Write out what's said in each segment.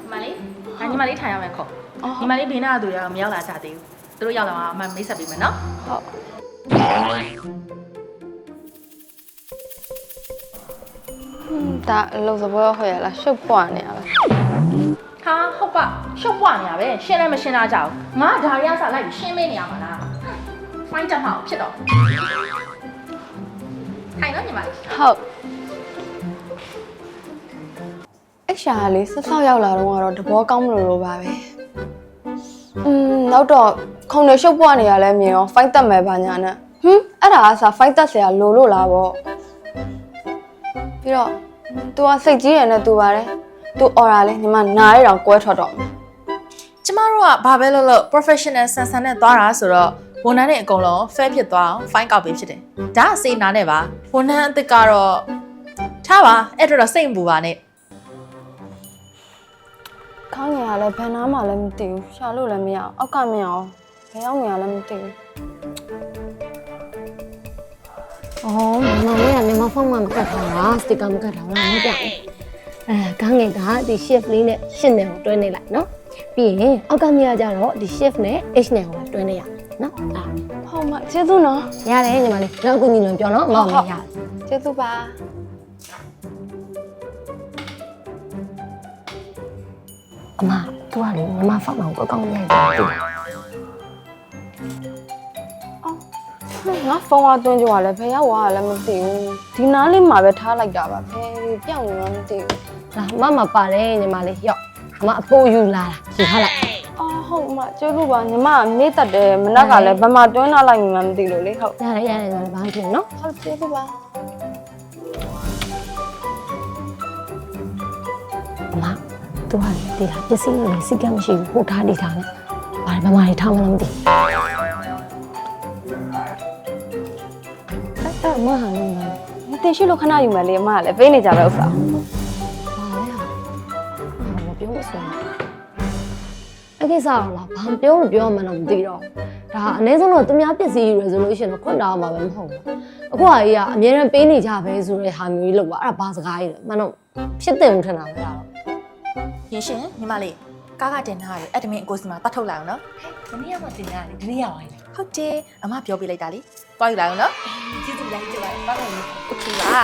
ညီမလေးအညီမလေးထိုင်ရမယ်ခေါ်ညီမလေးဘေးနားကသူတွေကမရောက်လာကြသေးဘူးသူတို့ရောက်လာမှအမမိတ်ဆက်ပေးမယ်နော်ဟုတ်ဟွန်းဒါအလုပ်သဘောဟိုရလားရှုပ်ပွားနေရလားဟာဟုတ်ပါရှုပ်ပွားနေရပဲရှင်းလည်းမရှင်းတာကြောက်ငါဒါရီကစားလိုက်ပြီးရှင်းမေးနေရမှာလား ဖိုင်းတက်မှာဖြစ်တော့ထိုင်နော်ညီမလေး ဟုတ်အရှာလေးဆက်ဆောက်ရောက်လာတော့ကတော့တဘောကောင်းမလို့လို့ပါပဲอืมနောက်တော့ခုံနေရှုပ်ပွားနေရလဲမြင်ရောဖိုက်တက်မယ်ပါညာနဲ့ဟွန်းအဲ့ဒါကစားဖိုက်တက်ဆရာလိုလို့လားဗောပြီးတော့ तू ကစိတ်ကြီးရနဲ့ तू ပါတယ် तू အော်ရာလဲညီမနားရအောင်ကွဲထွက်တော့မယ် ကျမတို့ကဘာပဲလုပ်လို့ professional ဆန်ဆန်နဲ့သွားတာဆိုတော့ဝန်ထမ်းတွေအကုန်လုံး fair ဖြစ်သွားအောင် fine ကောက်ပေးဖြစ်တယ်ဒါကစေနာနဲ့ပါဝန်ထမ်းအစ်စ်ကတော့ထားပါအဲ့တော့တော့စိတ်မပူပါနဲ့ခေါင်းငယ်ကလည်းဘယ်နာမှလည်းမသိဘူးရှာလို့လည်းမရအောင်အောက်ကမရအောင်ဘယ်ရောက်နေရလဲမသိဘူးအော်မမလေးကမြန်မာဖုန်းမှာမကတ်ထားတာစတစ်ကာမကတ်ထားတာမပြောင်းဘူးအဲခေါင်းငယ်ကဒီ shift လေးနဲ့ shift နဲ့ကိုတွဲနေလိုက်နော် ပြီးရင်အောက်ကမြရကြတော့ဒီ shift နဲ့ h နဲ့ကိုတွဲနေရနော်အာဟုတ်မကျေးဇူးနော်ရတယ်ညီမလေးနောက်အခုညီလွန်ပြောနော်မောင်လေးရတယ်ကျေးဇူးပါအမသူကလေမြန်မာဖုန်းမှာကိုကောင်းရိုက်တယ်တူတယ်ငါဖုန်းကတွင်းကြွားလဲဘယ်ရောက်သွားတာလဲမသိဘူးဒီနားလေးမှာပဲထားလိုက်တာပါဘယ်ပြောင်းနေမှမသိဘူးလာမမပါတယ်ညီမလေးရော့ အမအပိုးယူလာတာယူထားလိုက်အော်ဟုတ်မကျေးဇူးပါညီမကမေးတတ်တယ်မနက်ကလည်းဘယ်မှာတွင်းလာလိုက်မှမသိလို့လေဟုတ်ရတယ်ရတယ်ညီမလေးဘာမှဖြစ်နော်ဟုတ်ကျေးဇူးပါအမသူကလေဒီလားပစ္စည်းတွေစိတ်ကမရှိဘူးဟိုထားဒီထားနဲ့ဘာလဲဘာမှထားမလို့မသိအဲ့အမဟာလည်းငါမတင်ရှိလို့ခဏယူမယ်လေအမကလည်းပေးနေကြပဲဥစ္စာ ကိစ္စတော့လားဘာပြောလို့ပြောမှန်းတော့မသိတော့ဒါအနည်းဆုံးတော့သူများပစ္စည်း resolution တော့ခွင့်တောင်းမှာပဲမဟုတ်ဘူးအခုဟာကြီးကအများရန်ပေးနေကြပဲဆိုတဲ့ဟာမျိုးကြီးလောက်ပါအဲ့ဒါဘာစကားကြီးလဲမနော်ဖြစ်တယ်ဦးထင်တာပဲအဲ့ဒါတော့ ရင်ရှင်ညီမလေးကားကတင်ထားတယ်အက်ဒမင်အကိုစီမှာတတ်ထုတ်လိုက်အောင်နော်ဒီနေ့ကမှတင်ထားတယ်ဒီနေ့ရောက်ပါလေဟုတ်တယ်အမပြောပြလိုက်တာလေတွားယူလိုက်အောင်နော်ကျေးဇူးလိုက်ကြပါပါမယ်โอเคပါ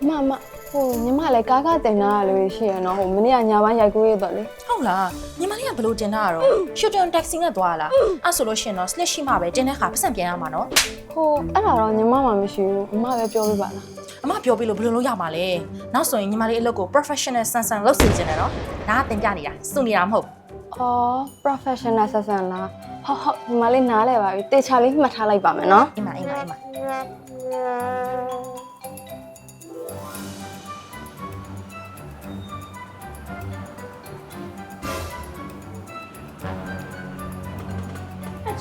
အမအမ ဟိုညီမလည်းကားကတင်တာလို့ရှိရနော်ဟိုမနေ့ကညာပိုင်းရိုက်ကူးရတော့လေဟုတ်လားညီမလေးကဘလို့တင်ထားတာတော့ shooting taxi နဲ့သွားလားအဲ့ဆိုလို့ရှင်တော့ slash ရှိမှပဲတင်တဲ့ခါပတ်စံပြန်ရမှာနော်ဟိုအဲ့ဒါတော့ညီမမှမရှိဘူးအမပဲပြောပြပါလားအမပြောပြလို့ဘယ်လိုလုပ်ရမှာလဲနောက်ဆိုရင်ညီမလေးအလုပ်ကို professional ဆန်ဆန်လုပ်စီခြင်းတယ်နော်ဒါကတင်ပြနေတာစုနေတာမဟုတ်အော် professional ဆက်ဆံလားဟုတ်ဟုတ်ညီမလေးနားလဲပါပြီတေချာလေးမှတ်ထားလိုက်ပါမယ်နော်အိမ်မအိမ်မအိမ်မ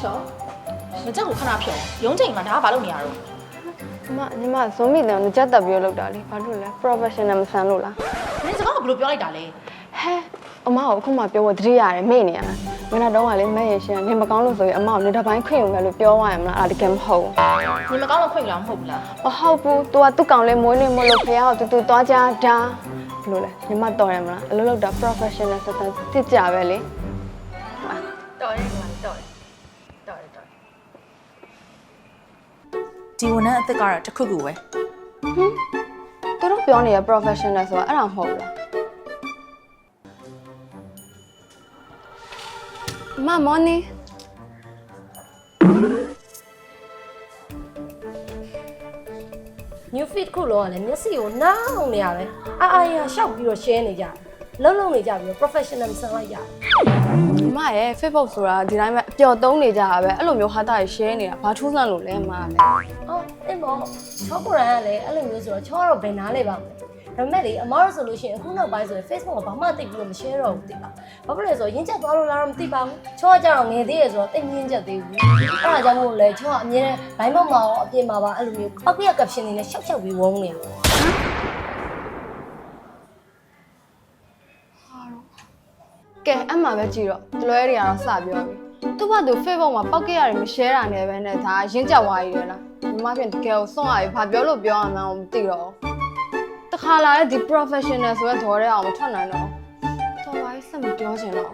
ချောမကြောက်ဘူးခဏဖြုံရုံးချိန်မှာဒါကဘာလုပ်နေရတော့အမညီမဇွန်မီတန်ကိုကြက်တက်ပြီးလောက်တာလေဘာလို့လဲ professional မဆန်လို့လားနင်စကားကဘယ်လိုပြောလိုက်တာလဲဟဲအမကိုအခုမှပြောဖို့တတိရတယ်မေ့နေရတာမင်းတော့ကလေမဲ့ရရှင်နေမကောင်းလို့ဆိုရင်အမကိုနေတစ်ပိုင်းခွင့်ယူမယ်လို့ပြောသွားရမလားအဲ့ဒါတကယ်မဟုတ်နင်မကောင်းလို့ခွင့်ယူလာမဟုတ်ဘူးလားဘူးမဟုတ်ဘူး तू ကသူ့ကောင်လေးမွေးနေမလို့ဖေကိုတူတူသွားကြတာဘလို့လဲညီမတော်ရမလားအလုပ်လုပ်တာ professional ဆက်ဆံတစ်ကြပဲလေတော်ရဲကွာ ဒီဝန်ထမ်းအသက်ကတော့တစ်ခုခုပဲသူတို့ပြောနေတဲ့ professional ဆိုတာအဲ့ဒါမဟုတ်ဘူးလားမမော်နီ new feed ခုလောကလည်းမျက်စိကိုနောင်းနေရပဲအာအာရရှောက်ပြီးတော့ share နေကြ လုံးလုံးနေကြပြီးတော့ professional ဆန်လိုက်ကြညီမရဲ့ Facebook ဆိုတာဒီတိုင်းပဲအပျော်သုံးနေကြတာပဲအဲ့လိုမျိုးဟာတာတွေ share နေတာဘာထူးဆန်းလို့လဲမလဲအော်အင်းမောချောကိုရန်ကလည်းအဲ့လိုမျိုးဆိုတော့ချောကတော့ဘယ်နားလဲပါမလဲဒါပေမဲ့လေအမားတို့ဆိုလို့ရှိရင်အခုနောက်ပိုင်းဆိုရင် Facebook ကဘာမှတိတ်ပြီးတော့မ share တော့ဘူးတိပါဘာဖြစ်လဲဆိုတော့ရင်းချက်သွားလို့လားတော့မသိပါဘူးချောကကြတော့ငယ်သေးရဆိုတော့တိတ်ရင်းချက်သေးဘူးအဲ့ဒါကြောင့်မို့လဲချောကအမြဲတမ်းဘိုင်းမောက်မှာရောအပြင်မှာပါအဲ့လိုမျိုးပောက်ပြက်ကပ်ရှင်နေနဲ့ရှောက်ရှောက်ပြီးဝုန်းနေတာ ကဲအမှပဲကြည့်တော့တလွဲတွေကတော့စပြောပြီသူ့ဘာသူ Facebook မှာပောက်ခဲ့ရတယ်မ share တာနဲ့ပဲနဲ့ဒါရင်းကြွားရည်ရလားညီမပြင်တကယ်ကိုစွန့်ရပြီဘာပြောလို့ပြောရမှန်းမသိတော့တခါလာတဲ့ဒီ professional ဆိုတဲ့ဒေါ်တဲ့အောင်မထွက်နိုင်တော့တော်ပါစက်မပြောချင်တော့